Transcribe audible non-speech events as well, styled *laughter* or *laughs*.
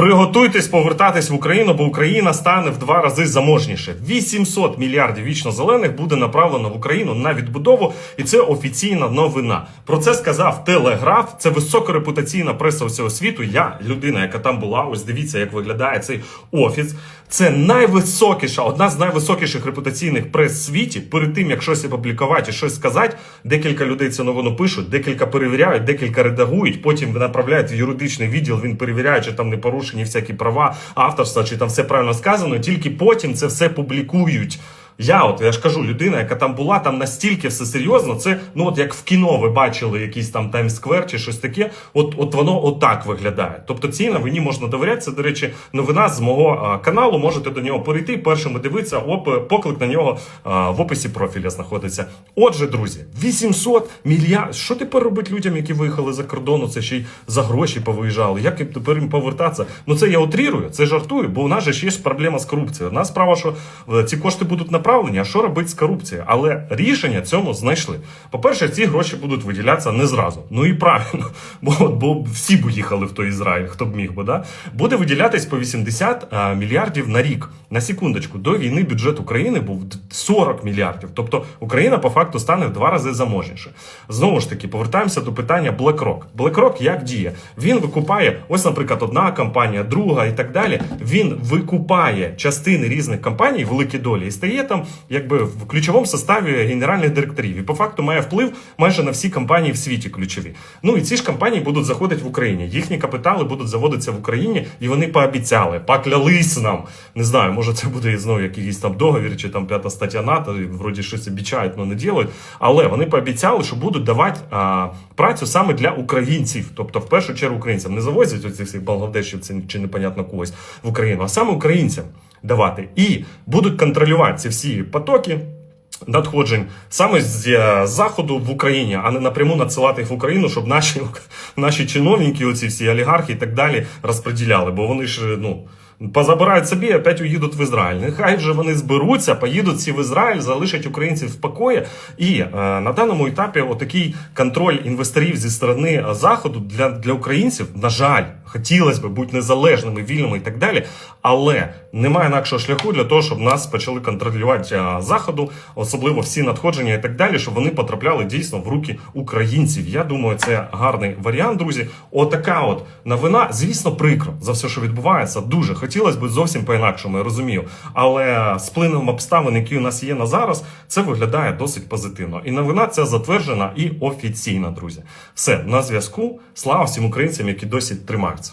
Приготуйтесь повертатись в Україну, бо Україна стане в два рази заможніше. 800 мільярдів вічно зелених буде направлено в Україну на відбудову, і це офіційна новина. Про це сказав Телеграф. Це високорепутаційна преса всього світу. Я людина, яка там була. Ось дивіться, як виглядає цей офіс. Це найвисокіша, одна з найвисокіших репутаційних прес в світі. Перед тим як щось опублікувати, щось сказати, декілька людей цю новину пишуть, декілька перевіряють, декілька редагують. Потім направляють в юридичний відділ. Він перевіряє, чи там не порушені всякі права авторства, чи там все правильно сказано. Тільки потім це все публікують. Я, от я ж кажу, людина, яка там була, там настільки все серйозно. Це ну от як в кіно ви бачили якийсь там Таймсквер чи щось таке. От, от воно отак виглядає. Тобто цій новині можна довіряти. До речі, новина з мого каналу. Можете до нього перейти. Першими дивитися. Оп, поклик на нього а, в описі профіля знаходиться. Отже, друзі, 800 мільярдів. Що тепер робить людям, які виїхали за кордону? Це ще й за гроші повиїжджали. Як тепер їм повертатися? Ну це я утрірую, це жартую, бо у нас же ж є проблема з корупцією. Одна справа, що е, ці кошти будуть направлені, а що робити з корупцією? Але рішення цьому знайшли. По-перше, ці гроші будуть виділятися не зразу. Ну і правильно, *laughs* бо, бо всі б їхали в той Ізраїль, хто б міг би. Да? Буде виділятись по 80 а, мільярдів на рік. На секундочку, до війни бюджет України був 40 мільярдів. Тобто Україна по факту стане в два рази заможніше. Знову ж таки, повертаємося до питання BlackRock. BlackRock як діє? Він викупає, ось, наприклад, одна компанія, друга і так далі. Він викупає частини різних компаній, великі долі, і стає там якби в ключовому составі генеральних директорів. І по факту має вплив майже на всі компанії в світі ключові. Ну і ці ж компанії будуть заходити в Україні. Їхні капітали будуть заводитися в Україні, і вони пообіцяли, поклялись нам. Не знаю, може це буде знову якийсь там договір чи там п'ята стаття НАТО, і вроді щось обіцяють, але не ділять. Але вони пообіцяли, що будуть давати а, працю саме для українців, тобто в першу чергу українцям. Не завозять оцих всіх бангладешів це чи непонятно когось в Україну, а саме українцям давати. І будуть контролювати ці всі потоки. Надходжень саме з е, заходу в Україні, а не напряму надсилати їх в Україну, щоб наші, *laughs* наші чиновники, оці всі олігархи і так далі розподіляли. Бо вони ж ну позабирають собі, і опять уїдуть в Ізраїль. Нехай вже вони зберуться, поїдуть всі в Ізраїль, залишать українців в покої. І е, на даному етапі отакий контроль інвесторів зі сторони е, заходу для, для українців, на жаль, хотілося б бути незалежними, вільними і так далі. Але немає інакшого шляху для того, щоб нас почали контролювати е, заходу, особливо всі надходження і так далі, щоб вони потрапляли дійсно в руки українців. Я думаю, це гарний варіант, друзі. Отака от новина, звісно, прикро за все, що відбувається. Дуже хотілося б зовсім по-інакшому, я розумію. Але з плином обставин, які у нас є на зараз, це виглядає досить позитивно. І новина ця затверджена і офіційна, друзі. Все на зв'язку. Слава всім українцям, які досі тримаються.